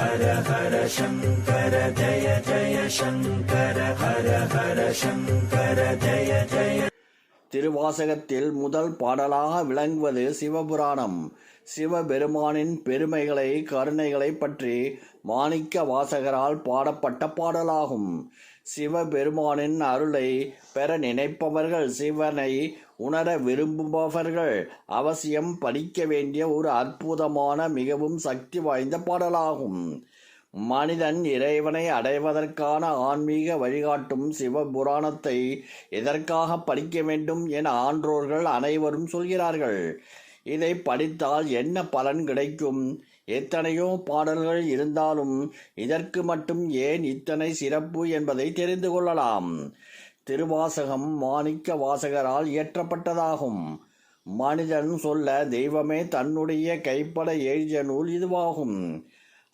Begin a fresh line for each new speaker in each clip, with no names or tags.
ஹர ஹர சங்கர ஜய ஜய சங்கர ஹர ஹர சங்கர ஜய ஜய.
திருவாசகத்தில் முதல் பாடலாக விளங்குவது சிவபுராணம். சிவபெருமானின் பெருமைகளை கருணைகளை பற்றி மாணிக்க வாசகரால் பாடப்பட்ட பாடலாகும். சிவபெருமானின் அருளை பெற நினைப்பவர்கள் சிவனை உணர விரும்புபவர்கள் அவசியம் படிக்க வேண்டிய ஒரு அற்புதமான மிகவும் சக்தி வாய்ந்த பாடலாகும். மனிதன் இறைவனை அடைவதற்கான ஆன்மீக வழிகாட்டும் சிவபுராணத்தை எதற்காக படிக்க வேண்டும் என ஆன்றோர்கள் அனைவரும் சொல்கிறார்கள். இதை படித்தால் என்ன பலன் கிடைக்கும்? எத்தனையோ பாடல்கள் இருந்தாலும் இதற்கு மட்டும் ஏன் இத்தனை சிறப்பு என்பதை தெரிந்து கொள்ளலாம். திருவாசகம் மாணிக்க வாசகரால் இயற்றப்பட்டதாகும். மனிதன் சொல்ல தெய்வமே தன்னுடைய கைப்பட எழுதிய நூல் இதுவாகும்.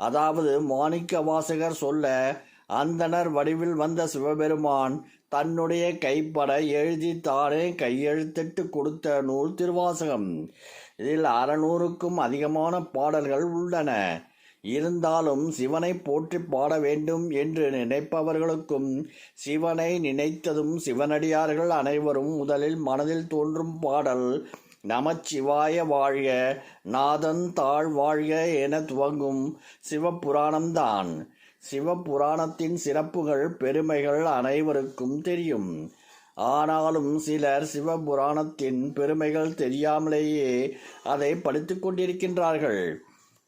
அதாவது மாணிக்க வாசகர் சொல்ல அந்தணர் வடிவில் வந்த சிவபெருமான் தன்னுடைய கைப்பட எழுதி தானே கையெழுத்திட்டு கொடுத்த நூல் திருவாசகம். இதில் அறநூறுக்கும் அதிகமான பாடல்கள் உள்ளன. இருந்தாலும் சிவனை போற்றி பாட வேண்டும் என்று நினைப்பவர்களுக்கும் சிவனை நினைத்ததும் சிவனடியார்கள் அனைவரும் முதலில் மனதில் தோன்றும் பாடல் நமச்சிவாய வாழ்க நாதன் தாழ் வாழ்க என துவங்கும் சிவபுராணம்தான். சிவபுராணத்தின் சிறப்புகள் பெருமைகள் அனைவருக்கும் தெரியும். ஆனாலும் சிலர் சிவபுராணத்தின் பெருமைகள் தெரியாமலேயே அதை படித்துக்கொண்டிருக்கின்றார்கள்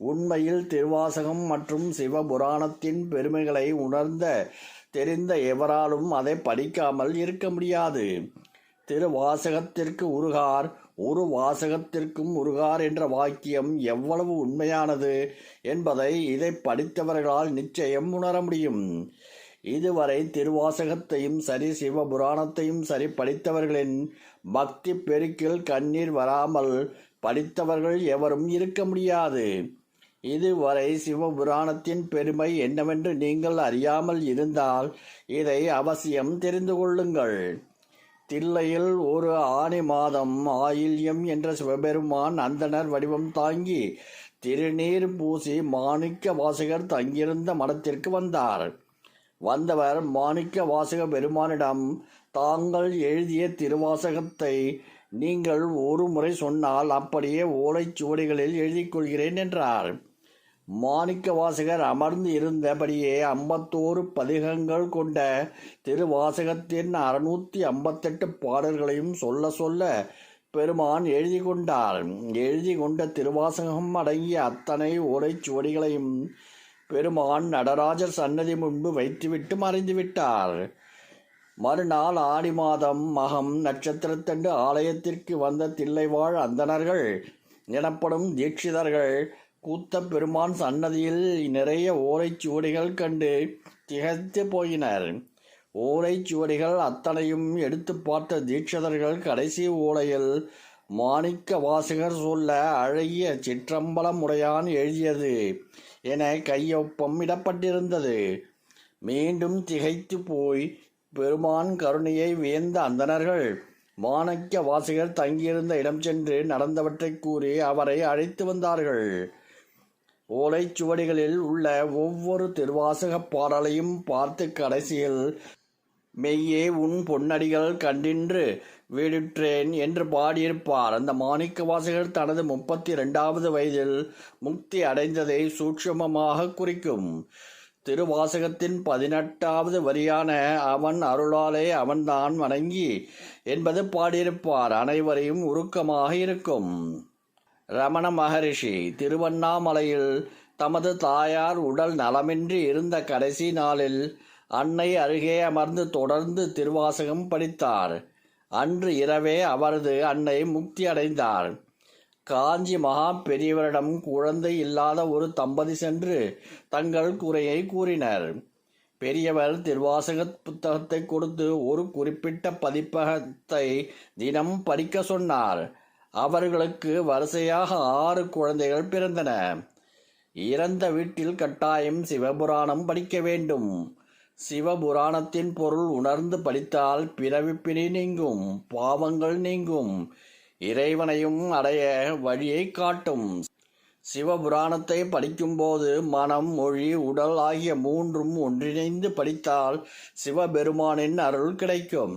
உண்மையில் திருவாசகம் மற்றும் சிவபுராணத்தின் பெருமைகளை உணர்ந்த தெரிந்த எவராலும் அதை படிக்காமல் இருக்க முடியாது. திருவாசகத்திற்கு உருகார் ஒரு வாசகத்திற்கும் உருகார் என்ற வாக்கியம் எவ்வளவு உண்மையானது என்பதை இதை படித்தவர்களால் நிச்சயம் உணர முடியும். இதுவரை திருவாசகத்தையும் சரி சிவபுராணத்தையும் சரி படித்தவர்களின் பக்தி பெருக்கில் கண்ணீர் வராமல் படித்தவர்கள் எவரும் இருக்க முடியாது. இதுவரை சிவபுராணத்தின் பெருமை என்னவென்று நீங்கள் அறியாமல் இருந்தால் இதை அவசியம் தெரிந்து கொள்ளுங்கள். தில்லையில் ஒரு ஆணி மாதம் ஆயில்யம் என்ற சிவபெருமான் அந்தனர் வடிவம் தாங்கி திருநீர் பூசி மாணிக்க வாசகர் தங்கியிருந்த மடத்திற்கு வந்தார். வந்தவர் மாணிக்க வாசக பெருமானிடம் தாங்கள் எழுதிய திருவாசகத்தை நீங்கள் ஒரு முறை சொன்னால் அப்படியே ஓலைச்சுவடிகளில் எழுதிக் கொள்கிறேன் என்றார். மாணிக்க வாசகர் அமர்ந்து இருந்தபடியே ஐம்பத்தோரு பதிகங்கள் கொண்ட திருவாசகத்தின் அறுநூற்றி ஐம்பத்தெட்டு பாடல்களையும் சொல்ல சொல்ல பெருமான் எழுதி கொண்டார். எழுதி கொண்ட திருவாசகம் அடங்கிய அத்தனை ஓலைச்சுவடிகளையும் பெருமான் நடராஜர் சன்னதி முன்பு வைத்துவிட்டு மறைந்து விட்டார் மறுநாள் ஆடி மாதம் மகம் நட்சத்திரத்தண்டு ஆலயத்திற்கு வந்த தில்லைவாழ் அந்தணர்கள் எனப்படும் தீட்சிதர்கள் கூத்த பெருமான் சன்னதியில் நிறைய ஓலைச்சுவடிகள் கண்டு திகைத்து போயினர். ஓலைச்சுவடிகள் அத்தனையும் எடுத்து பார்த்த தீட்சிதர்கள் கடைசி ஓலையில் மாணிக்க வாசகர் சொல்ல அழகிய சிற்றம்பலம் உடையான் எழுதியது என கையொப்பம் இடப்பட்டிருந்தது. மீண்டும் திகைத்து போய் பெருமான் கருணையை வியந்த அந்தனர்கள் மாணிக்க வாசகர் தங்கியிருந்த இடம் சென்று நடந்தவற்றை கூறி அவரை அழைத்து வந்தார்கள். ஓலைச்சுவடிகளில் உள்ள ஒவ்வொரு திருவாசகப் பாடலையும் பார்த்து கடைசியில் மெய்யே உன் பொன்னடிகள் கண்டின்று வீடுற்றேன் என்று பாடியிருப்பார். அந்த மாணிக்க வாசகர் தனது முப்பத்தி இரண்டாவது வயதில் முக்தி அடைந்ததை சூட்சமமாக குறிக்கும். திருவாசகத்தின் பதினெட்டாவது வரியான அவன் அருளாலே அவன்தான் வணங்கி என்பது பாடியிருப்பார். அனைவரையும் உருக்கமாக இருக்கும். ரமண மகரிஷி திருவண்ணாமலையில் தமது தாயார் உடல் நலமின்றி இருந்த கடைசி நாளில் அன்னை அருகே அமர்ந்து தொடர்ந்து திருவாசகம் படித்தார். அன்று இரவே அவரது அன்னை முக்தி அடைந்தார். காஞ்சி மகா பெரியவரிடம் குழந்தை இல்லாத ஒரு தம்பதி சென்று தங்கள் குறையை கூறினர். பெரியவர் திருவாசக புத்தகத்தை கொடுத்து ஒரு குறிப்பிட்ட பதிப்பகத்தை தினம் படிக்க சொன்னார். அவர்களுக்கு வரிசையாக ஆறு குழந்தைகள் பிறந்தன. இறந்த வீட்டில் கட்டாயம் சிவபுராணம் படிக்க வேண்டும். சிவபுராணத்தின் பொருள் உணர்ந்து படித்தால் பிறவிப்பினை நீங்கும் பாவங்கள் நீங்கும். இறைவனையும் அடைய வழியை காட்டும். சிவபுராணத்தை படிக்கும்போது மனம் மொழி உடல் ஆகிய மூன்றும் ஒன்றிணைந்து படித்தால் சிவபெருமானின் அருள் கிடைக்கும்.